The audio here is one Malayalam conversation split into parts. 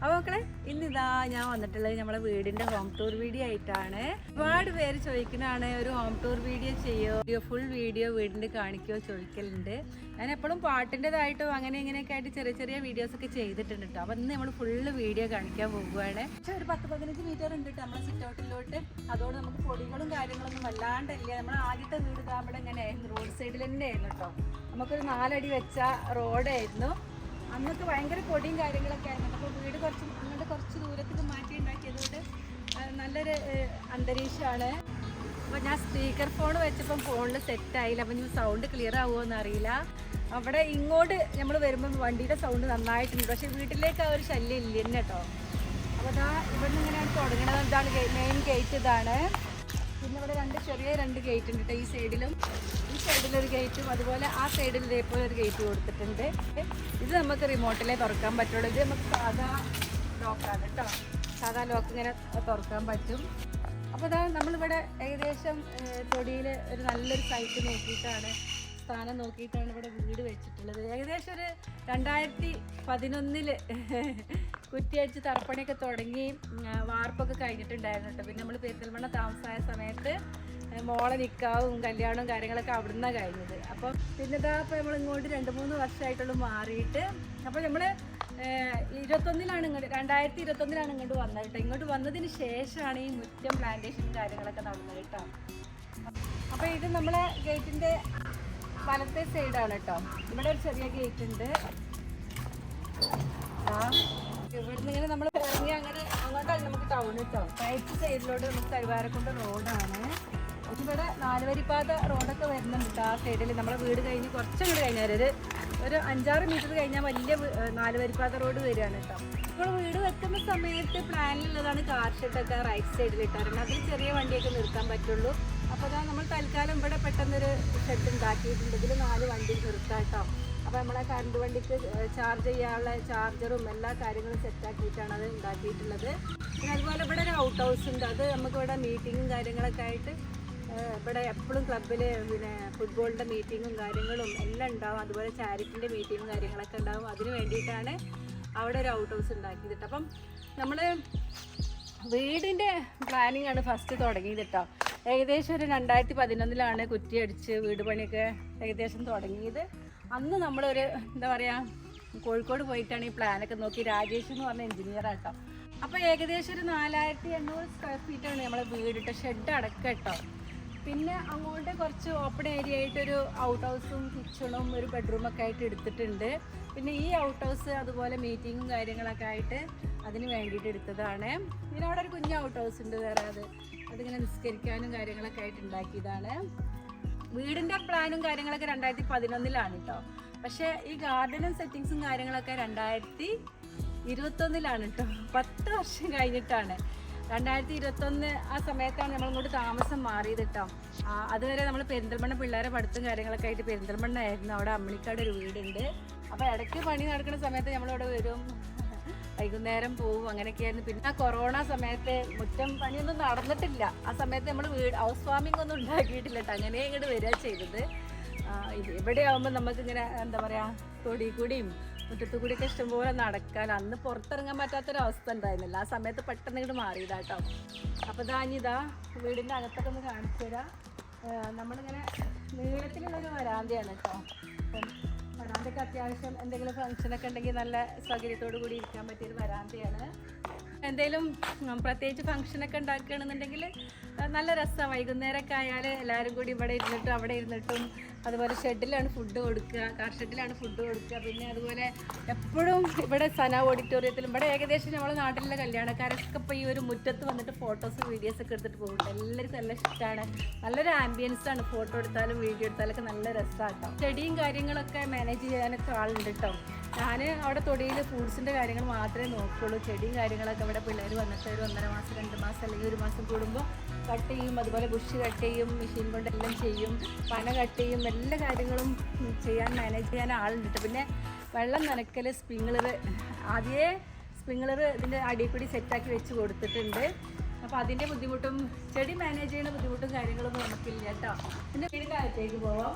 അപ്പോൾ മക്കളെ ഇന്നിതാ ഞാൻ വന്നിട്ടുള്ളത് നമ്മളെ വീടിന്റെ ഹോം ടൂർ വീഡിയോ ആയിട്ടാണ്. ഒരുപാട് പേര് ചോദിക്കുന്നതാണ് ഒരു ഹോം ടൂർ വീഡിയോ ചെയ്യോ? ഫുൾ വീഡിയോ വീടിന്റെ കാണിക്കോ? ചോദിക്കലുണ്ട്. ഞാൻ എപ്പോഴും പാട്ടിന്റെതായിട്ടും അങ്ങനെ ഇങ്ങനെയൊക്കെ ആയിട്ട് ചെറിയ ചെറിയ വീഡിയോസ് ഒക്കെ ചെയ്തിട്ടുണ്ട് കേട്ടോ അപ്പം ഇന്ന് നമ്മൾ ഫുള്ള് വീഡിയോ കാണിക്കാൻ പോകുവാണ് പക്ഷെ ഒരു പത്ത് പതിനഞ്ച് മീറ്റർ ഉണ്ട് കേട്ടോ നമ്മളെ സിറ്റൗട്ടിലോട്ട് അതോട് നമുക്ക് പൊടികളും കാര്യങ്ങളൊന്നും വല്ലാണ്ടല്ല. നമ്മൾ ആദ്യത്തെ വീട് ഇവിടെ ഇങ്ങനെ റോഡ് സൈഡിൽ തന്നെ ആയിരുന്നു കേട്ടോ നമുക്കൊരു നാലടി വെച്ച റോഡായിരുന്നു അന്നൊക്കെ ഭയങ്കര പൊടിയും കാര്യങ്ങളൊക്കെ ആയിരുന്നു. അപ്പോൾ വീട് കുറച്ച് അങ്ങോട്ട് കുറച്ച് ദൂരത്തേക്ക് മാറ്റി ഉണ്ടാക്കിയതുകൊണ്ട് കൊണ്ട് നല്ലൊരു അന്തരീക്ഷമാണ്. അപ്പോൾ ഞാൻ സ്പീക്കർ ഫോൺ വെച്ചപ്പം ഫോണിൽ സെറ്റ് ആയില്ല. അപ്പം ഞാൻ സൗണ്ട് ക്ലിയർ ആവുമോ എന്നറിയില്ല. അവിടെ ഇങ്ങോട്ട് നമ്മൾ വരുമ്പം വണ്ടിയുടെ സൗണ്ട് നന്നായിട്ടുണ്ട്. പക്ഷേ വീട്ടിലേക്ക് ആ ഒരു ശല്യം ഇല്ല കേട്ടോ. അപ്പോൾ ഇതാ ഇവിടെ നിന്ന് ഇങ്ങനെയാണ് തുടങ്ങണത്. ഇതാണ് മെയിൻ ഗേറ്റ് ഇതാണ്. ഇവിടെ രണ്ട് ചെറിയ രണ്ട് ഗേറ്റ് ഉണ്ട് ഈ സൈഡിലും ഈ സൈഡിലൊരു ഗേറ്റും അതുപോലെ ആ സൈഡിൽ ഇതേപോലെ ഒരു ഗേറ്റ് കൊടുത്തിട്ടുണ്ട്. ഇത് നമുക്ക് റിമോട്ടിലേ തുറക്കാൻ പറ്റുള്ളൂ. ഇത് നമുക്ക് സാധാ ലോക്കാണ് കേട്ടോ സാധാ ലോക്ക് ഇങ്ങനെ തുറക്കാൻ പറ്റും. അപ്പോൾ അതാ നമ്മളിവിടെ ഏകദേശം തൊടിയിൽ ഒരു നല്ലൊരു സൈറ്റ് നോക്കിയിട്ടാണ് സ്ഥാനം നോക്കിയിട്ടാണ് ഇവിടെ വീട് വെച്ചിട്ടുള്ളത്. ഏകദേശം ഒരു രണ്ടായിരത്തി പതിനൊന്നിൽ കുറ്റിയടിച്ച് തറപ്പണിയൊക്കെ തുടങ്ങി വാർപ്പൊക്കെ കഴിഞ്ഞിട്ടുണ്ടായിരുന്നു കേട്ടോ. പിന്നെ നമ്മൾ പെരിന്തൽമണ്ണ താമസമായ സമയത്ത് മോളെ നിൽക്കാവും കല്യാണവും കാര്യങ്ങളൊക്കെ അവിടുന്ന് കഴിഞ്ഞത്. അപ്പോൾ പിന്നെ ഇതാ ഇപ്പോൾ നമ്മൾ ഇങ്ങോട്ട് രണ്ട് മൂന്ന് വർഷമായിട്ടുള്ളൂ മാറിയിട്ട്. അപ്പോൾ നമ്മൾ ഇരുപത്തൊന്നിലാണ് ഇങ്ങോട്ട് രണ്ടായിരത്തി ഇരുപത്തൊന്നിലാണ് ഇങ്ങോട്ട് വന്നത് കേട്ടോ. ഇങ്ങോട്ട് വന്നതിന് ശേഷമാണ് ഈ മുറ്റം പ്ലാന്റേഷനും കാര്യങ്ങളൊക്കെ നടന്നത് കേട്ടോ. അപ്പോൾ ഇത് നമ്മളെ ഗേറ്റിന്റെ വലത്തെ സൈഡാണ് കേട്ടോ. ഇവിടെ ഒരു ചെറിയ ഗേറ്റ് ഉണ്ട്. ആ ഇവിടുന്ന് നമ്മൾ ഇറങ്ങി അങ്ങനെ അങ്ങോട്ടാണ് നമുക്ക് ടൗൺ കേട്ടോ റൈറ്റ് സൈഡിലോട്ട് നമുക്ക് കരുവാരക്കുണ്ട് റോഡാണ് ഇവിടെ നാലുവരിപ്പാത റോഡൊക്കെ വരുന്നുണ്ട് ആ സൈഡിൽ നമ്മളെ വീട് കഴിഞ്ഞ് കുറച്ചങ്ങോട്ട് കഴിഞ്ഞാൽ ഒരു ഒരു അഞ്ചാറ് മീറ്റർ കഴിഞ്ഞാൽ വലിയ നാലുവരിപ്പാത റോഡ് വരികയാണ് കേട്ടോ ഇപ്പോൾ വീട് വെക്കുന്ന സമയത്ത് പ്ലാനിലുള്ളതാണ് കാർ ഷെഡൊക്കെ റൈറ്റ് സൈഡിൽ ഇട്ടാറുണ്ട് അതിൽ ചെറിയ വണ്ടിയൊക്കെ നിർത്താൻ പറ്റുള്ളൂ. അപ്പോൾ അതാ നമ്മൾ തൽക്കാലം ഇവിടെ പെട്ടെന്നൊരു ഷെഡ് ഉണ്ടാക്കിയിട്ടുണ്ട്. ഇതിൽ നാല് വണ്ടി നിർത്താം കേട്ടോ അപ്പോൾ നമ്മളെ കറണ്ട് വണ്ടിക്ക് ചാർജ് ചെയ്യാനുള്ള ചാർജറും എല്ലാ കാര്യങ്ങളും സെറ്റാക്കിയിട്ടാണ് അത് ഉണ്ടാക്കിയിട്ടുള്ളത്. പിന്നെ അതുപോലെ ഇവിടെ ഒരു ഔട്ട് ഹൗസ് ഉണ്ട്. അത് നമുക്ക് ഇവിടെ മീറ്റിങ്ങും കാര്യങ്ങളൊക്കെ ആയിട്ട് ഇവിടെ എപ്പോഴും ക്ലബിൽ പിന്നെ ഫുട്ബോളിന്റെ മീറ്റിങ്ങും കാര്യങ്ങളും എല്ലാം ഉണ്ടാവും. അതുപോലെ ചാരിറ്റിന്റെ മീറ്റിങ്ങും കാര്യങ്ങളൊക്കെ ഉണ്ടാവും. അതിന് വേണ്ടിയിട്ടാണ് അവിടെ ഒരു ഔട്ട് ഹൗസ് ഉണ്ടാക്കിയത്. അപ്പം നമ്മൾ വീടിന്റെ പ്ലാനിങ് ആണ് ഫസ്റ്റ് തുടങ്ങിയത് കേട്ടോ ഏകദേശം ഒരു രണ്ടായിരത്തി പതിനൊന്നിലാണ് കുറ്റിയടിച്ച് വീട് പണിയൊക്കെ ഏകദേശം തുടങ്ങിയത്. അന്ന് നമ്മളൊരു എന്താ പറയാ കോഴിക്കോട് പോയിട്ടാണ് ഈ പ്ലാനൊക്കെ നോക്കി രാജേഷ് എന്ന് പറഞ്ഞ എഞ്ചിനീയർ ആട്ടോ അപ്പോൾ ഏകദേശം ഒരു നാലായിരത്തി എണ്ണൂറ് സ്ക്വയർ ആണ് നമ്മളെ വീടിട്ട് ഷെഡ് അടക്കം കേട്ടോ പിന്നെ അങ്ങോട്ട് കുറച്ച് ഓപ്പൺ ഏരിയ ആയിട്ടൊരു ഔട്ട് ഹൗസും കിച്ചണും ഒരു ബെഡ്റൂമൊക്കെ ആയിട്ട് എടുത്തിട്ടുണ്ട്. പിന്നെ ഈ ഔട്ട് ഹൗസ് അതുപോലെ മീറ്റിങ്ങും കാര്യങ്ങളൊക്കെ ആയിട്ട് അതിന് വേണ്ടിയിട്ട് എടുത്തതാണ്. പിന്നെ അവിടെ ഒരു കുഞ്ഞ് ഔട്ട് ഹൗസ് ഉണ്ട് വേറെ അത്. അതിങ്ങനെ നിസ്കരിക്കാനും കാര്യങ്ങളൊക്കെ ആയിട്ട് ഉണ്ടാക്കിയതാണ്. വീടിന്റെ പ്ലാനും കാര്യങ്ങളൊക്കെ രണ്ടായിരത്തി പതിനൊന്നിലാണ് കേട്ടോ പക്ഷേ ഈ ഗാർഡനും സെറ്റിങ്സും കാര്യങ്ങളൊക്കെ രണ്ടായിരത്തി ഇരുപത്തൊന്നിലാണ് കേട്ടോ പത്ത് വർഷം കഴിഞ്ഞിട്ടാണ്. രണ്ടായിരത്തി ഇരുപത്തൊന്ന് ആ സമയത്താണ് നമ്മൾ ഇങ്ങോട്ട് താമസം മാറിയത് കേട്ടോ അതുവരെ നമ്മൾ പെരിന്തൽമണ്ണ പിള്ളേരെ പഠിത്തം കാര്യങ്ങളൊക്കെ ആയിട്ട് പെരിന്തൽമണ്ണ ആയിരുന്നു. അവിടെ അമ്മിണിക്കാട് ഒരു വീടുണ്ട്. അപ്പോൾ ഇടയ്ക്ക് പണി നടക്കുന്ന സമയത്ത് നമ്മളിവിടെ വരും. വൈകുന്നേരം പോവും അങ്ങനെയൊക്കെയായിരുന്നു. പിന്നെ കൊറോണ സമയത്ത് മുറ്റം പണിയൊന്നും നടന്നിട്ടില്ല. ആ സമയത്ത് നമ്മൾ വീട് ഹൗസ് വാമിംഗ് ഒന്നും ഉണ്ടാക്കിയിട്ടില്ല അങ്ങനെ ഇങ്ങോട്ട് വരിക ചെയ്തത്. ഇവിടെ ആകുമ്പോൾ നമുക്ക് ഇങ്ങനെ എന്താ പറയുക തൊടി കൂടിയും മുറ്റത്തു കൂടിയൊക്കെ ഇഷ്ടംപോലെ നടക്കാൻ അന്ന് പുറത്തിറങ്ങാൻ പറ്റാത്തൊരവസ്ഥ ഉണ്ടായിരുന്നില്ല. ആ സമയത്ത് പെട്ടെന്ന് ഇങ്ങോട്ട് മാറിയതാട്ടോ അപ്പോൾ ഇതാ വീടിന്റെ അകത്തൊക്കെ ഒന്ന് കാണിച്ചു തരാം. നമ്മളിങ്ങനെ നീളത്തിലുള്ളൊരു വരാന്തയാണ് കേട്ടോ അപ്പം വരാന്തയ്ക്ക് അത്യാവശ്യം എന്തെങ്കിലും ഫംഗ്ഷനൊക്കെ ഉണ്ടെങ്കിൽ നല്ല സൗകര്യത്തോടു കൂടി ഇരിക്കാൻ പറ്റിയൊരു വരാന്തയാണ്. എന്തെങ്കിലും പ്രത്യേകിച്ച് ഫംഗ്ഷനൊക്കെ ഉണ്ടാക്കുകയാണെന്നുണ്ടെങ്കിൽ നല്ല രസമാണ് വൈകുന്നേരമൊക്കെ ആയാൽ എല്ലാവരും കൂടി ഇവിടെ ഇരുന്നിട്ടും അവിടെ ഇരുന്നിട്ടും. അതുപോലെ ഷെഡിലാണ് ഫുഡ് കൊടുക്കുക കാർ ഷെഡിലാണ് ഫുഡ് കൊടുക്കുക. പിന്നെ അതുപോലെ എപ്പോഴും ഇവിടെ സന ഓഡിറ്റോറിയത്തിലും ഇവിടെ ഏകദേശം നമ്മുടെ നാട്ടിലെ കല്യാണക്കാരൊക്കെ ഇപ്പോൾ ഈ ഒരു മുറ്റത്ത് വന്നിട്ട് ഫോട്ടോസ് വീഡിയോസ് ഒക്കെ എടുത്തിട്ട് പോകും എല്ലാവർക്കും നല്ല ഇഷ്ടമാണ് നല്ലൊരു ആംബിയൻസ് ആണ്. ഫോട്ടോ എടുത്താലും വീഡിയോ എടുത്താലൊക്കെ നല്ല രസമാണ് കേട്ടോ. ചെടിയും കാര്യങ്ങളൊക്കെ മാനേജ് ചെയ്യാനൊക്കെ ആളുണ്ട് കേട്ടോ. ഞാൻ അവിടെ തൊടിയിൽ ഫ്രൂട്ട്സിന്റെ കാര്യങ്ങൾ മാത്രമേ നോക്കുള്ളൂ. ചെടിയും കാര്യങ്ങളൊക്കെ ഇവിടെ പിള്ളേർ വന്നിട്ട് ഒരു ഒന്നര മാസം രണ്ട് മാസം അല്ലെങ്കിൽ ഒരു മാസം കൂടുമ്പോൾ കട്ട് ചെയ്യും. അതുപോലെ ബുഷ് കട്ട് ചെയ്യും മെഷീൻ കൊണ്ടെല്ലാം ചെയ്യും. പന കട്ട് ചെയ്യും. എല്ലാ കാര്യങ്ങളും ചെയ്യാൻ മാനേജ് ചെയ്യാൻ ആളുണ്ട്. പിന്നെ വെള്ളം നനക്കൽ സ്പ്രിങ്ക്ലർ ആദ്യമേ സ്പ്രിങ്ക്ലർ ഇതിന്റെ അടിയിൽ സെറ്റാക്കി വെച്ച് കൊടുത്തിട്ടുണ്ട്. അപ്പോൾ അതിന്റെ ബുദ്ധിമുട്ടും ചെടി മാനേജ് ചെയ്യുന്ന ബുദ്ധിമുട്ടും കാര്യങ്ങളൊന്നും നമുക്കില്ല കേട്ടോ പിന്നെ വീടിന്റെ അകത്തേക്ക് പോവാം.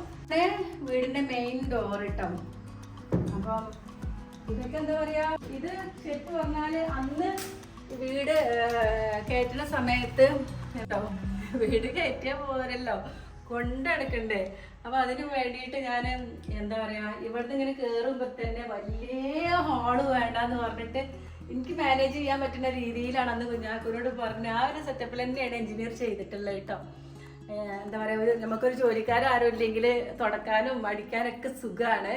വീടിന്റെ മെയിൻ ഡോർ കേട്ടോ അപ്പം ഇതൊക്കെ എന്താ പറയാ ഇത് ചെപ്പ് പറഞ്ഞാൽ അന്ന് വീട് കയറ്റുന്ന സമയത്ത് വീട് കയറ്റിയാ പോരല്ലോ കൊണ്ടടക്കണ്ടേ അപ്പൊ അതിനു വേണ്ടിയിട്ട് ഞാൻ എന്താ പറയാ ഇവിടുന്ന് ഇങ്ങനെ കേറുമ്പോ തന്നെ വലിയ ഹാൾ വേണ്ടെന്ന് പറഞ്ഞിട്ട് എനിക്ക് മാനേജ് ചെയ്യാൻ പറ്റുന്ന രീതിയിലാണ് അന്ന് കുഞ്ഞാക്കൂരോട് പറഞ്ഞ ആ ഒരു സെറ്റപ്പിൽ തന്നെയാണ് എഞ്ചിനീയർ ചെയ്തിട്ടുള്ളത് കേട്ടോ എന്താ പറയാ ഒരു നമുക്കൊരു ജോലിക്കാരും ആരും ഇല്ലെങ്കിൽ തുടക്കാനും അടിക്കാനൊക്കെ സുഖമാണ്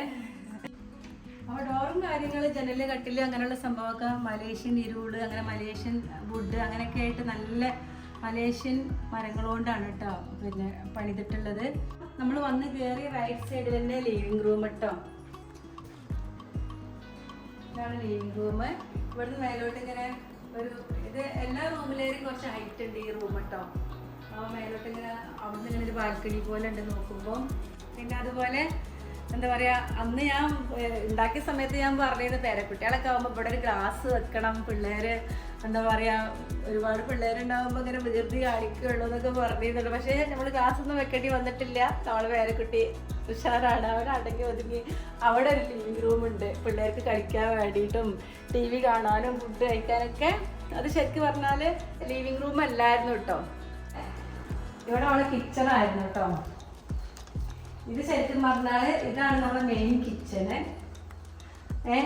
കാര്യങ്ങൾ ജനൽ കട്ടിൽ അങ്ങനെയുള്ള സംഭവമൊക്കെ മലേഷ്യൻ ഇരുൾ അങ്ങനെ മലേഷ്യൻ വുഡ് അങ്ങനെയൊക്കെ ആയിട്ട് നല്ല മലേഷ്യൻ മരങ്ങൾ കൊണ്ടാണ് കേട്ടോ പിന്നെ പണിതിട്ടുള്ളത്. നമ്മൾ വന്ന് കയറി റൈറ്റ് സൈഡിൽ തന്നെ ലിവിങ് റൂം കേട്ടോ ഇതാണ് ലിവിങ് റൂം ഇവിടുന്ന് മേലോട്ട് ഇങ്ങനെ ഒരു ഇത് എല്ലാ റൂമിലേയും കുറച്ച് ഹൈറ്റ് ഉണ്ട് ഈ റൂം കേട്ടോ ആ മേലോട്ട് ഇങ്ങനെ അവിടുന്ന് ഇങ്ങനെ ഒരു ബാൽക്കണി പോലെ ഉണ്ട് നോക്കുമ്പോൾ പിന്നെ അതുപോലെ എന്താ പറയാ അന്ന് ഞാൻ ഉണ്ടാക്കിയ സമയത്ത് ഞാൻ പറഞ്ഞത് പേരക്കുട്ടികളൊക്കെ ആകുമ്പോൾ ഇവിടെ ഒരു ഗ്ലാസ് വെക്കണം പിള്ളേര് എന്താ പറയാ ഒരുപാട് പിള്ളേരുണ്ടാകുമ്പോൾ ഇങ്ങനെ വികൃതി കാണിക്കുള്ളൂ എന്നൊക്കെ പറഞ്ഞിരുന്നുണ്ട് പക്ഷേ നമ്മൾ ഗ്ലാസ് ഒന്നും വെക്കേണ്ടി വന്നിട്ടില്ല. നമ്മൾ പേരക്കുട്ടി ഉഷാറാണ്. അവിടെ അടങ്ങി ഒതുങ്ങി അവിടെ ഒരു ലിവിങ് റൂം ഉണ്ട്. പിള്ളേർക്ക് കളിക്കാൻ വേണ്ടിയിട്ടും ടി വി കാണാനും ഫുഡ് കഴിക്കാനൊക്കെ. അത് ശരിക്കും പറഞ്ഞാൽ ലിവിങ് റൂം അല്ലായിരുന്നു കേട്ടോ. ഇവിടെ അവളെ കിച്ചൺ ആയിരുന്നു കേട്ടോ. ഇത് ശരിക്കും പറഞ്ഞാൽ ഇതാണ് നമ്മുടെ മെയിൻ കിച്ചണ് ഏ?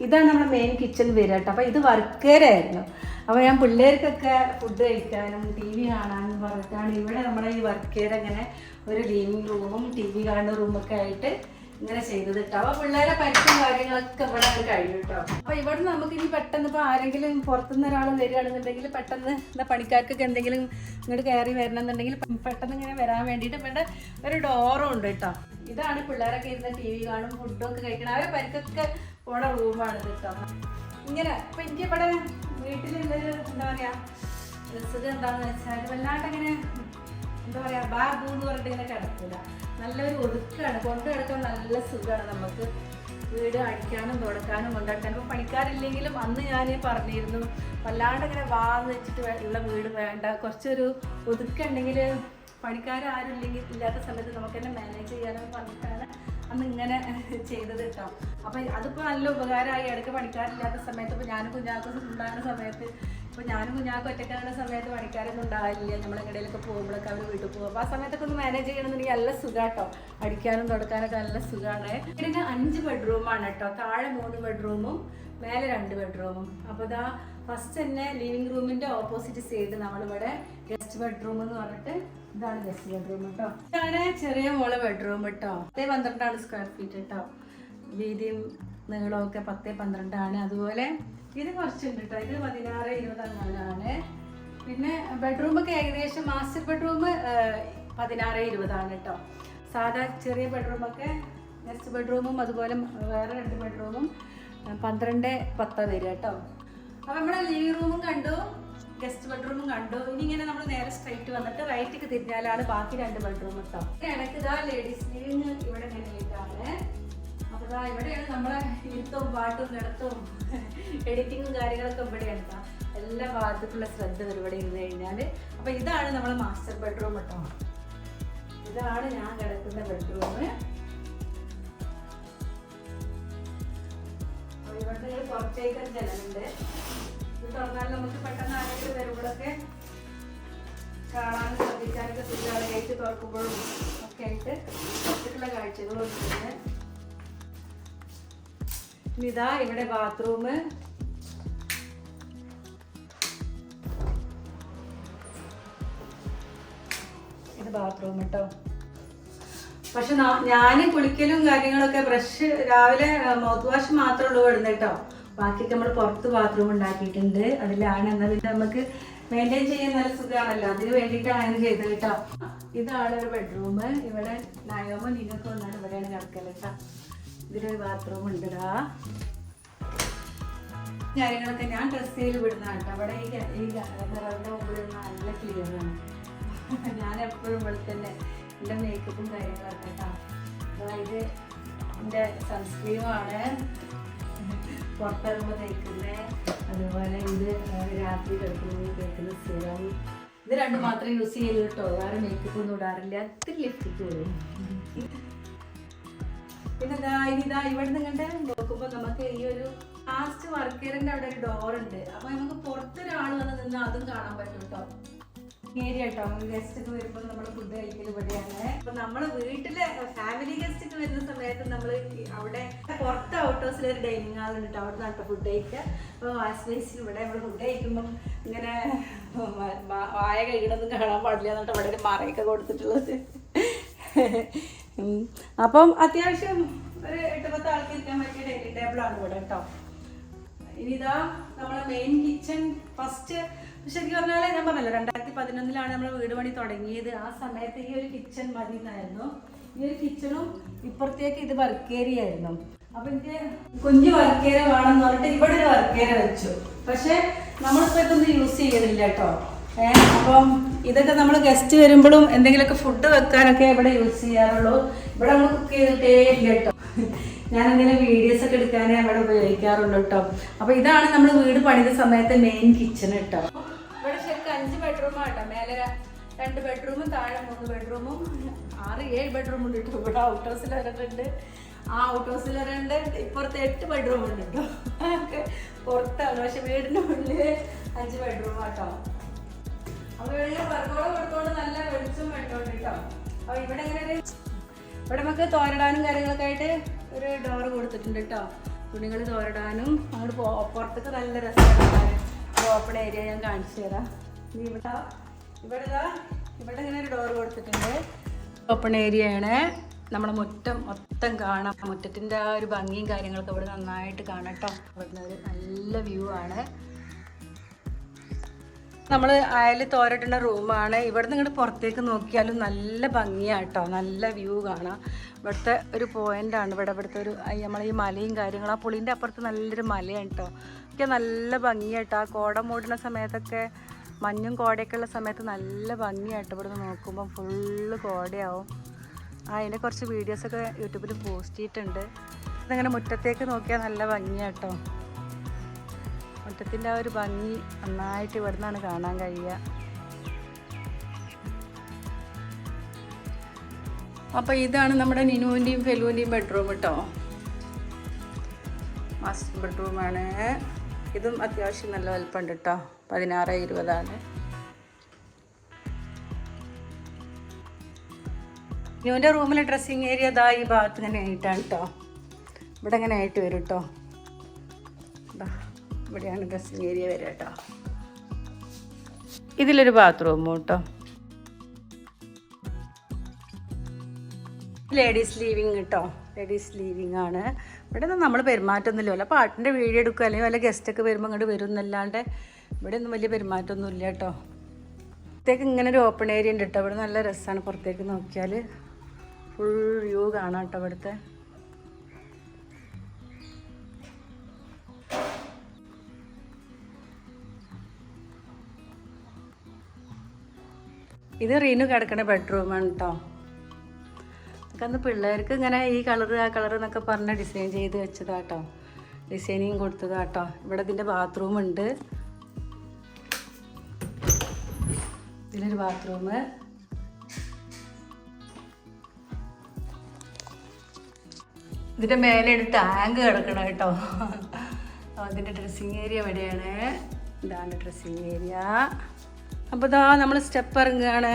ഇതാണ് നമ്മുടെ മെയിൻ കിച്ചൺ വരിക കേട്ടോ. അപ്പോൾ ഇത് വർക്കേരായിരുന്നു. അപ്പോൾ ഞാൻ പിള്ളേർക്കൊക്കെ ഫുഡ് കഴിക്കാനും ടി വി കാണാനും പറഞ്ഞിട്ടാണ് ഇവിടെ നമ്മുടെ ഈ വർക്കേര ഇങ്ങനെ ഒരു ലിവിങ് റൂമും ടി വി കാണുന്ന റൂമൊക്കെ ആയിട്ട് ഇങ്ങനെ ചെയ്തത് കേട്ടോ അപ്പൊ പിള്ളേരെ പഠിപ്പും കാര്യങ്ങളൊക്കെ ഇവിടെ കഴിഞ്ഞു കേട്ടോ അപ്പൊ ഇവിടെ നമുക്ക് ഇനി പെട്ടെന്ന് ഇപ്പൊ ആരെങ്കിലും പുറത്തുനിന്ന് ഒരാൾ വരികയാണെന്നുണ്ടെങ്കിൽ പെട്ടെന്ന് എന്താ പണിക്കാർക്കൊക്കെ എന്തെങ്കിലും ഇങ്ങോട്ട് കയറി വരണമെന്നുണ്ടെങ്കിൽ പെട്ടെന്ന് ഇങ്ങനെ വരാൻ വേണ്ടിയിട്ട് ഇവിടെ ഒരു ഡോറും ഉണ്ട് കേട്ടോ ഇതാണ് പിള്ളേരൊക്കെ ഇരുന്ന് ടി വി കാണും ഫുഡും ഒക്കെ കഴിക്കണം. അവരെ പരിക്കൊക്കെ പോണ റൂമാണ് കേട്ടോ ഇങ്ങനെ ഇപ്പൊ എനിക്ക് ഇവിടെ വീട്ടിലുള്ളൊരു എന്താ പറയാ സുഖം എന്താന്ന് വെച്ചാൽ വല്ലാണ്ട് അങ്ങനെ എന്താ പറയാ ബാബു എന്ന് പറഞ്ഞിട്ട് ഇങ്ങനെ കിടക്കില്ല നല്ലൊരു ഒതുക്കാണ് കൊണ്ട് കിടക്കാൻ നല്ല സുഖമാണ് നമുക്ക്. വീട് അടിക്കാനും തുടക്കാനും കൊണ്ടാക്കാനും ഇപ്പം പണിക്കാരില്ലെങ്കിലും അന്ന് ഞാൻ പറഞ്ഞിരുന്നു വല്ലാണ്ട് ഇങ്ങനെ വാന്ന് വെച്ചിട്ട് ഉള്ള വീട് വേണ്ട. കുറച്ചൊരു ഒതുക്കുണ്ടെങ്കിൽ പണിക്കാരും ഇല്ലെങ്കിൽ ഇല്ലാത്ത സമയത്ത് നമുക്ക് തന്നെ മാനേജ് ചെയ്യാനെന്ന് പറഞ്ഞിട്ടാണ് അന്ന് ഇങ്ങനെ ചെയ്തത് കേട്ടോ. അപ്പം അതിപ്പോൾ നല്ല ഉപകാരമായി. ഇടയ്ക്ക് പണിക്കാരില്ലാത്ത സമയത്ത് ഇപ്പോൾ ഞാനും കുഞ്ഞാക്കും ഉണ്ടാകുന്ന സമയത്ത് ഇപ്പോൾ ഞാനും കുഞ്ഞാക്കും ഒറ്റക്കാകുന്ന സമയത്ത് പണിക്കാരൊന്നും ഉണ്ടാവില്ല. നമ്മളെങ്ങടയിലൊക്കെ പോകുമ്പോഴൊക്കെ അവർ വീട്ടിൽ പോകും. അപ്പോൾ ആ സമയത്തൊക്കെ ഒന്ന് മാനേജ് ചെയ്യണമെന്നുണ്ടെങ്കിൽ നല്ല സുഖാട്ടോ. അടിക്കാനും തുടക്കാനൊക്കെ നല്ല സുഖമാണ് പിന്നെ അഞ്ച് ബെഡ്റൂമാണ് കേട്ടോ താഴെ മൂന്ന് ബെഡ്റൂമും മേലെ രണ്ട് ബെഡ്റൂമും അപ്പോൾ ഇതാ ഫസ്റ്റ് തന്നെ ലിവിങ് റൂമിന്റെ ഓപ്പോസിറ്റ് സൈഡ് നമ്മളിവിടെ ഗസ്റ്റ് ബെഡ്റൂം എന്ന് പറഞ്ഞിട്ട് ഇതാണ് ഗസ്റ്റ് ബെഡ്റൂം കേട്ടോ ഇതാണ് ചെറിയ മോളെ ബെഡ്റൂം കേട്ടോ പത്തേ പന്ത്രണ്ടാണ് സ്ക്വയർ ഫീറ്റ് കേട്ടോ വീതിയും നീളവും ഒക്കെ പത്തേ പന്ത്രണ്ടാണ്. അതുപോലെ ഇത് കുറച്ചുണ്ട് കേട്ടോ ഇത് പതിനാറ് ഇരുപത് അങ്ങനെയാണ്. പിന്നെ ബെഡ്റൂമൊക്കെ ഏകദേശം മാസ്റ്റർ ബെഡ്റൂം പതിനാറ് ഇരുപതാണ് കേട്ടോ സാധാ ചെറിയ ബെഡ്റൂമൊക്കെ ഗസ്റ്റ് ബെഡ്റൂമും അതുപോലെ വേറെ രണ്ട് ബെഡ്റൂമും പന്ത്രണ്ട് പത്ത് വരിക കേട്ടോ അപ്പോൾ നമ്മുടെ ലിവിംഗ് റൂമും കണ്ടു ഗസ്റ്റ് ബെഡ്റൂമും കണ്ടു. ഇനി ഇങ്ങനെ നമ്മൾ നേരെ സ്ട്രൈറ്റ് വന്നിട്ട് റൈറ്റിക്ക് തിരിഞ്ഞാലാണ് ബാക്കി രണ്ട് ബെഡ്റൂം കേട്ടോ ഇടയ്ക്ക് ഇതാ ലേഡീസ് ലിവിംഗ് ഇവിടെ ഇങ്ങനെ ഇതാ ഇവിടെയാണ് നമ്മളെ ഇരുത്തവും പാട്ടും നടത്തവും എഡിറ്റിങ്ങും കാര്യങ്ങളൊക്കെ ഇവിടെയാണ് എല്ലാ ഭാഗത്തേക്കുള്ള ശ്രദ്ധ ഇവിടെ ഇരുന്ന് കഴിഞ്ഞാൽ അപ്പൊ ഇതാണ് നമ്മളെ മാസ്റ്റർ ബെഡ്റൂം കേട്ടോ ഇതാണ് ഞാൻ കിടക്കുന്ന ബെഡ്റൂം ഇവിടെ പുറത്തേക്ക് ജനലുണ്ട്. ഇത് തുറന്നാൽ നമുക്ക് പെട്ടെന്ന് ആരെങ്കിലും വരുമ്പോഴൊക്കെ കാണാൻ ശ്രദ്ധിക്കാനൊക്കെ തുല്യ ഗേറ്റ് തുറക്കുമ്പോഴും ഒക്കെ ആയിട്ട് കാഴ്ചകളുണ്ട് പിന്നെ ഇനി ഇതാ ഇവിടെ ബാത്റൂം ഇത് ബാത്റൂം കേട്ടോ പക്ഷെ ഞാൻ കുളിക്കലും കാര്യങ്ങളൊക്കെ ബ്രഷ് രാവിലെ മൗത്ത് വാഷ് മാത്രമേ ഉള്ളൂ ഇടുന്നത് കേട്ടോ. ബാക്കിയൊക്കെ നമ്മൾ പുറത്ത് ബാത്റൂം ഉണ്ടാക്കിയിട്ടുണ്ട്. അതിലാണ് എന്നാൽ പിന്നെ നമുക്ക് മെയിന്റെയിൻ ചെയ്യാൻ നല്ല സുഖമാണല്ലോ അതിന് വേണ്ടിയിട്ടാണ് അങ്ങനെ ചെയ്തത് കേട്ടോ. ഇതാണ് ഒരു ബെഡ്റൂം ഇവിടെ നയോമോ നിനക്ക് വന്നാണ് ഇവിടെയാണ് കിടക്കൽ കേട്ടോ. ഇതിലൊരു ബാത്റൂം ഉണ്ടടാ. കാര്യങ്ങളൊക്കെ ഞാൻ ഡ്രസ്സിൽ വിടുന്നതാണ് കേട്ടോ. അവിടെ ഈ ഈ നിറവിന്റെ മുമ്പിൽ നല്ല ക്ലിയർ ആണ്. ഞാൻ എപ്പോഴും ഇവിടെ തന്നെ എന്റെ മേക്കപ്പും കാര്യങ്ങളൊക്കെ കേട്ടോ അതായത് എന്റെ സൺസ്ക്രീമാണ് പുറത്തിറങ്ങുമ്പോൾ തേക്കുന്നത് അതുപോലെ ഇത് രാത്രി കിടക്കുമ്പോൾ തേക്കുന്ന സിറം ഇത് രണ്ടും മാത്രമേ യൂസ് ചെയ്യൂ കേട്ടോ. വേറെ മേക്കപ്പ് ഒന്നും ഇടാറില്ല. ഇത്തിരി ലിഫ്റ്റിക്ക് വരും പിന്നെ ഇതാ ഇതാ ഇവിടെ നിന്ന് നോക്കുമ്പോൾ നമുക്ക് ഈ ഒരു ലാസ്റ്റ് വർക്കേറിന്റെ അവിടെ ഒരു ഡോർ ഉണ്ട്. അപ്പൊ നമുക്ക് പുറത്തൊരാൾ വന്ന് നിന്ന് അതും കാണാൻ പറ്റും കേട്ടോ ഏരിയ കേട്ടോ ഗസ്റ്റ് വരുമ്പോൾ നമ്മൾ ഫുഡ് കഴിക്കൽ ഇവിടെയാണ്. അപ്പൊ നമ്മൾ വീട്ടിൽ ഫാമിലി ഗസ്റ്റ് വരുന്ന സമയത്ത് നമ്മൾ അവിടെ പുറത്ത് ഔട്ട് ഹൗസിൽ ഒരു ഡൈനിങ് ഹാൾ ഉണ്ട് അവിടെ നിന്നാണ് ഫുഡ് കഴിക്കുക അപ്പോൾ വാഷ് ബേസിൽ ഇവിടെ നമ്മൾ ഫുഡ് കഴിക്കുമ്പോൾ ഇങ്ങനെ വായ കഴിക്കണമെന്ന് കാണാൻ പാടില്ല എന്നിട്ട് അവിടെ ഒരു മറയൊക്കെ കൊടുത്തിട്ടുള്ളത്. അപ്പം അത്യാവശ്യം ഒരു എട്ട് പത്ത് ആൾക്ക് ഇരിക്കാൻ പറ്റിയ ഡൈനിങ് ടേബിളാണ് ഇവിടെ കേട്ടോ ഇനി ഇതാ നമ്മളെ മെയിൻ കിച്ചൺ ഫസ്റ്റ് ശരിക്കും പറഞ്ഞാൽ ഞാൻ പറഞ്ഞല്ലോ രണ്ടായിരത്തി പതിനൊന്നിലാണ് നമ്മൾ വീട് പണി തുടങ്ങിയത്. ആ സമയത്ത് ഈ ഒരു കിച്ചൺ മതി എന്നായിരുന്നു ഈ ഒരു കിച്ചണും ഇപ്പുറത്തേക്ക് ഇത് വർക്കേരിയായിരുന്നു അപ്പൊ എനിക്ക് കുഞ്ഞു വർക്കേര വേണം പറഞ്ഞിട്ട് ഇവിടെ ഒരു വർക്കേര വെച്ചു. പക്ഷെ നമ്മളിപ്പോ ഇതൊന്നും യൂസ് ചെയ്യണില്ല കേട്ടോ ഏഹ് അപ്പം ഇതൊക്കെ നമ്മൾ ഗസ്റ്റ് വരുമ്പോഴും എന്തെങ്കിലുമൊക്കെ ഫുഡ് വെക്കാനൊക്കെ ഇവിടെ യൂസ് ചെയ്യാറുള്ളൂ. ഇവിടെ നമ്മൾ കുക്ക് ചെയ്തിട്ടേ ഇല്ല കേട്ടോ ഞാൻ എന്തെങ്കിലും വീഡിയോസ് ഒക്കെ എടുക്കാനേ അവിടെ ഉപയോഗിക്കാറുള്ളൂ കേട്ടോ അപ്പൊ ഇതാണ് നമ്മൾ വീട് പണിത സമയത്ത് മെയിൻ കിച്ചൺ കേട്ടോ ഇവിടെ ശരിക്കും അഞ്ച് ബെഡ്റൂം ആട്ടോ. മേലെ രണ്ട് ബെഡ്റൂമും താഴെ മൂന്ന് ബെഡ്റൂമും ആറ് ഏഴ് ബെഡ്റൂം ഉണ്ട് കേട്ടോ ഇവിടെ ഔട്ട് ഹൗസിൽ ഒരെണ്ണുണ്ട് ആ ഔട്ട് ഹൗസിൽ ഒരെണ്ണുണ്ട് ഇപ്പുറത്ത് എട്ട് ബെഡ്റൂം ഉണ്ട് കേട്ടോ പുറത്താണ്. പക്ഷെ വീടിന്റെ ഉള്ളിൽ അഞ്ച് ബെഡ്റൂം ആട്ടോ. ഇവിടെ നല്ല വെട്ടോണ്ട് ഇവിടെ നമുക്ക് തോരടാനും കാര്യങ്ങളൊക്കെ ആയിട്ട് ഒരു ഡോർ കൊടുത്തിട്ടുണ്ട് കേട്ടോ. തുണികൾ തോരടാനും അങ്ങോട്ട് പുറത്തൊക്കെ നല്ല രസമാണ് ഓപ്പൺ ഏരിയ ഞാൻ കാണിച്ചു തരാം. ഇവിടെ ഇവിടെ ഇവിടെ ഇങ്ങനെ ഒരു ഡോർ കൊടുത്തിട്ടുണ്ട്. ഓപ്പൺ ഏരിയ ആണ്. നമ്മുടെ മുറ്റം മൊത്തം കാണാം. മുറ്റത്തിന്റെ ആ ഒരു ഭംഗിയും കാര്യങ്ങളൊക്കെ ഇവിടെ നന്നായിട്ട് കാണാം കേട്ടോ. ഇവിടുന്ന് ഒരു നല്ല വ്യൂ ആണ്. നമ്മൾ അയൽ തോരട്ടുന്ന റൂമാണ്. ഇവിടെ നിന്ന് ഇങ്ങോട്ട് പുറത്തേക്ക് നോക്കിയാലും നല്ല ഭംഗിയാട്ടോ. നല്ല വ്യൂ കാണാം. ഇവിടുത്തെ ഒരു പോയിന്റാണ് ഇവിടെ ഇവിടുത്തെ ഒരു നമ്മൾ ഈ മലയും കാര്യങ്ങളും ആ പുളിന്റെ അപ്പുറത്ത് നല്ലൊരു മലയാണ് കേട്ടോ ഒക്കെ നല്ല ഭംഗിയായിട്ടോ ആ കോട മൂടുന്ന സമയത്തൊക്കെ മഞ്ഞും കോടയൊക്കെ ഉള്ള സമയത്ത് നല്ല ഭംഗിയാട്ടോ. ഇവിടെ നോക്കുമ്പം നോക്കുമ്പോൾ ഫുള്ള് കോടയാവും. അതിന്റെ കുറച്ച് വീഡിയോസൊക്കെ യൂട്യൂബിൽ പോസ്റ്റ് ചെയ്തിട്ടുണ്ട്. ഇതിങ്ങനെ മുറ്റത്തേക്ക് നോക്കിയാൽ നല്ല ഭംഗിയാട്ടോ. മുറ്റത്തിന്റെ ആ ഒരു ഭംഗി നന്നായിട്ട് ഇവിടെ നിന്നാണ് കാണാൻ കഴിയുക. അപ്പോൾ ഇതാണ് നമ്മുടെ നിനുവിന്റെയും ഫെലുവിന്റെയും ബെഡ്റൂം കേട്ടോ മാസ്റ്റർ ബെഡ്റൂമാണ് ഇതും അത്യാവശ്യം നല്ല വലുപ്പമുണ്ട് കേട്ടോ പതിനാറ് ഇരുപതാണ്. നിനുവിന്റെ റൂമിലെ ഡ്രസ്സിങ് ഏരിയ ഇതാ ഈ ഭാഗത്ത് ഇങ്ങനെ ആയിട്ടാണ് കേട്ടോ ഇവിടെ ഇങ്ങനെ ആയിട്ട് വരും കേട്ടോ ഇവിടെയാണ് ഡ്രസ്സിങ് ഏരിയ വരിക കേട്ടോ. ഇതിലൊരു ബാത്റൂം കേട്ടോ ലേഡീസ് ലീവിങ് കേട്ടോ ലേഡീസ് ലീവിങ് ആണ്. ഇവിടെ ഒന്നും നമ്മൾ പെരുമാറ്റമൊന്നുമില്ല. വല്ല പാട്ടിന്റെ വീഡിയോ എടുക്കുക അല്ലെങ്കിൽ വല്ല ഗസ്റ്റൊക്കെ വരുമ്പോൾ അങ്ങോട്ട് വരും എന്നല്ലാണ്ട് ഇവിടെ ഒന്നും വലിയ പെരുമാറ്റമൊന്നും ഇല്ല കേട്ടോ. പുറത്തേക്ക് ഇങ്ങനെ ഒരു ഓപ്പൺ ഏരിയ ഉണ്ട് കേട്ടോ ഇവിടെ നല്ല രസമാണ് പുറത്തേക്ക് നോക്കിയാൽ ഫുൾ വ്യൂ കാണാം കേട്ടോ ഇവിടുത്തെ. ഇത് റീനു കിടക്കുന്ന ബെഡ്റൂമാണ് കേട്ടോ അന്ന് പിള്ളേർക്ക് ഇങ്ങനെ ഈ കളർ ആ കളർ എന്നൊക്കെ പറഞ്ഞ് ഡിസൈൻ ചെയ്ത് വെച്ചതാട്ടോ ഡിസൈനിങ് കൊടുത്തതാട്ടോ ഇവിടെ ഇതിന്റെ ബാത്റൂം ഉണ്ട്. ഇതിലൊരു ബാത്റൂം ഇതിന്റെ മേലെ ഒരു ടാങ്ക് കിടക്കണം കേട്ടോ അതിന്റെ ഡ്രസ്സിങ് ഏരിയ എവിടെയാണ് ഇതാണ് ഡ്രസ്സിങ് ഏരിയ അപ്പോൾ ഇതാ നമ്മൾ സ്റ്റെപ്പ് ഇറങ്ങുകയാണ്.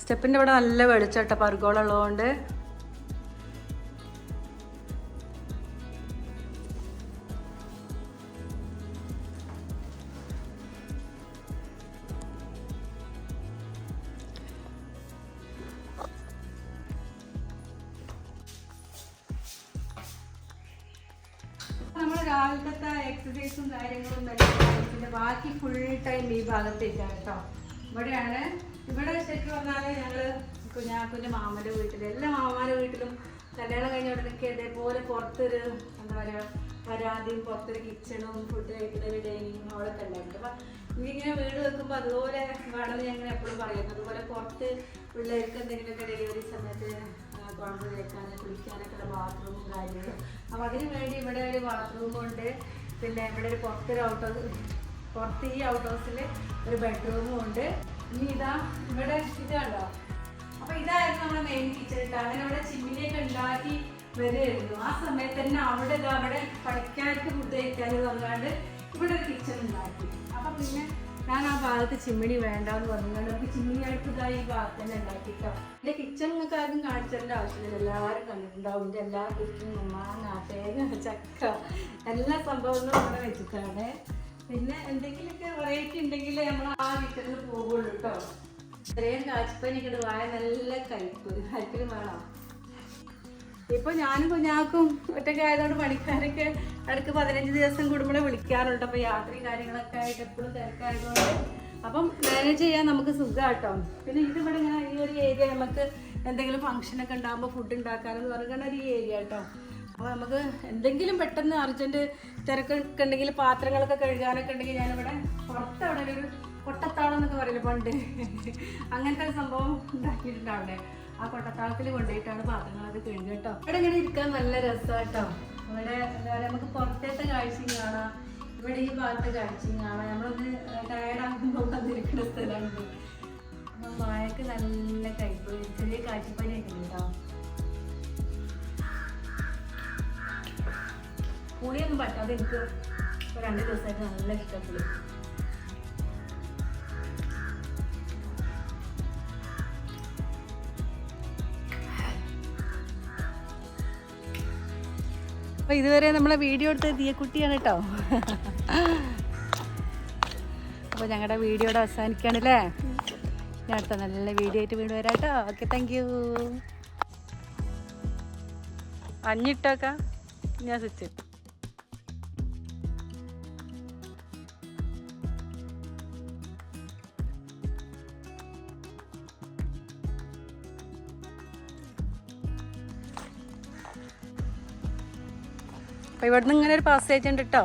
സ്റ്റെപ്പിന്റെ ഇവിടെ നല്ല വെളിച്ചട്ട പർഗോളുള്ളതുകൊണ്ട് രാവിലത്തെ എക്സസൈസും കാര്യങ്ങളും പിന്നെ ബാക്കി ഫുൾ ടൈം ഈ ഭാഗത്തേക്കാണ് കേട്ടോ. ഇവിടെയാണ്. ഇവിടെ ശരിക്കും പറഞ്ഞാൽ ഞങ്ങൾ കുഞ്ഞു മാമന്റെ വീട്ടിൽ എല്ലാ മാമാന്റെ വീട്ടിലും കല്യാണം കഴിഞ്ഞ ഉടനെയൊക്കെ ഇതേപോലെ പുറത്തൊരു എന്താ പറയുക പരാതിയും പുറത്തൊരു കിച്ചണും ഫുഡ് കഴിക്കുന്ന ഒരു അവിടെയൊക്കെ ഉണ്ടായിരുന്നു. അപ്പം ഇങ്ങനെ വീട് വെക്കുമ്പോൾ അതുപോലെ വേണമെന്ന് ഞങ്ങൾ എപ്പോഴും പറയുന്നത് അതുപോലെ പുറത്ത് പിള്ളേർക്ക് എന്തെങ്കിലുമൊക്കെ ഡെലിവറി സമയത്ത് കുഴമ്പ് തേക്കാൻ കുളിക്കാനൊക്കെ ഉള്ള ബാത്റൂമും കാര്യങ്ങളും. അപ്പോൾ അതിന് വേണ്ടി ഇവിടെ ഒരു ബാത്റൂം ഉണ്ട്. പിന്നെ ഇവിടെ ഒരു പുറത്തൊരു ഔട്ട് ഹൗസ് പുറത്ത് ഈ ഔട്ട് ഹൗസിൽ ഒരു ബെഡ്റൂമും ഉണ്ട്. ഇനി ഇതാ ഇവിടെ ഇതാണോ കണ്ടോ? അപ്പൊ ഇതായിരുന്നു നമ്മുടെ മെയിൻ കിച്ചൺ കേട്ടോ അങ്ങനെ ഇവിടെ ചിമ്മിനിയൊക്കെ ഉണ്ടാക്കി വരുമായിരുന്നു ആ സമയത്ത് തന്നെ അവിടെ അവിടെ പണിക്കാർക്ക് ഫുഡ് കഴിക്കാൻ തന്നാണ്ട് ഇവിടെ ഒരു കിച്ചൺ ഉണ്ടാക്കി. അപ്പം പിന്നെ ഞാൻ ആ ഭാഗത്ത് ചിമ്മിണി വേണ്ടെന്ന് പറഞ്ഞുകൊണ്ട് നമുക്ക് ചിമ്മിനിയായിട്ട് ഇതാ ഈ ഭാഗത്ത് തന്നെ ഉണ്ടാക്കി എന്റെ കിച്ചൺ നിങ്ങൾക്ക് ആരും കാണിച്ചതിന്റെ ആവശ്യമില്ല എല്ലാവരും കണ്ടിട്ടുണ്ടാവും. എന്റെ എല്ലാ കുക്കിങ്ങും മാങ്ങ തേങ്ങ ചക്ക എല്ലാ സംഭവങ്ങളും ഇവിടെ വെച്ചിട്ടാണ്. പിന്നെ എന്തെങ്കിലുമൊക്കെ വെറൈറ്റി ഉണ്ടെങ്കിൽ നമ്മൾ ആ കിച്ചണിൽ പോകുള്ളൂ കേട്ടോ ഇത്രയും കാച്ചിപ്പനിക്ക് വായ നല്ല കയ്പ് താല്പര്യം വേണം ഇപ്പൊ ഞാനും കുഞ്ഞാക്കും ഒറ്റയ്ക്ക് ആയതുകൊണ്ട് പണിക്കാരൊക്കെ അടുത്ത് പതിനഞ്ച് ദിവസം കൂടുമ്പോഴേ വിളിക്കാറുണ്ട്. അപ്പൊ യാത്രയും കാര്യങ്ങളൊക്കെ ആയിട്ട് എപ്പോഴും തിരക്കായതുകൊണ്ട്. അപ്പം മാനേജ് ചെയ്യാൻ നമുക്ക് സുഖമാട്ടോ പിന്നെ ഇതിവിടെ ഇങ്ങനെ ഈ ഒരു ഏരിയ നമുക്ക് എന്തെങ്കിലും ഫംഗ്ഷൻ ഒക്കെ ഉണ്ടാകുമ്പോൾ ഫുഡ് ഉണ്ടാക്കാനെന്ന് പറയുന്ന ഒരു ഏരിയ കേട്ടോ അപ്പോൾ നമുക്ക് എന്തെങ്കിലും പെട്ടെന്ന് അർജന്റ് തിരക്കൊക്കെ ഉണ്ടെങ്കിൽ പാത്രങ്ങളൊക്കെ കഴുകാനൊക്കെ ഉണ്ടെങ്കിൽ ഞാനിവിടെ പുറത്ത് അവിടെ ഒരു കൊട്ടത്താളം എന്നൊക്കെ പറയില്ല പണ്ട്. അങ്ങനത്തെ ഒരു സംഭവം ഉണ്ടാക്കിയിട്ടുണ്ട് അവിടെ. ആ കൊട്ടത്താളത്തിൽ കൊണ്ടുപോയിട്ടാണ് പാത്രങ്ങളൊക്കെ കഴുകുക കേട്ടോ. ഇവിടെ ഇങ്ങനെ ഇരിക്കാൻ നല്ല രസമാട്ടോ ഇവിടെ എന്താ പറയുക നമുക്ക് പുറത്തേത്തെ കാഴ്ചയും കാണാം. ഇവിടെ ഈ ഭാഗത്തെ കാഴ്ചയും കാണാം. നമ്മളൊന്ന് ടയർഡാകുമ്പോൾ വന്നിരിക്കുന്ന സ്ഥലമുണ്ട്. അപ്പം മായക്ക് നല്ല കയ്പ് ചെറിയ കാഴ്ചപ്പനിയൊക്കെ ഒക്കെ കേട്ടോ. പുളിയൊന്നും പറ്റാതെ എനിക്ക് രണ്ട് ദിവസമായിട്ട് നല്ല ഇഷ്ടപ്പെട്ടു അപ്പൊ ഇതുവരെ നമ്മളെ വീഡിയോ എടുത്ത തീയക്കുട്ടിയാണ് കേട്ടോ അപ്പോൾ ഞങ്ങളുടെ വീഡിയോയുടെ അവസാനിക്കുകയാണല്ലേ ഞാൻ അടുത്ത നല്ല വീഡിയോ ആയിട്ട് വീണ്ടും വരാം കേട്ടോ ഓക്കെ താങ്ക് യു അഞ്ഞിട്ടോക്ക ഞാൻ സ്വിച്ച് അപ്പൊ ഇവിടുന്ന് ഇങ്ങനെ ഒരു പാസേജ് ഉണ്ട് കേട്ടോ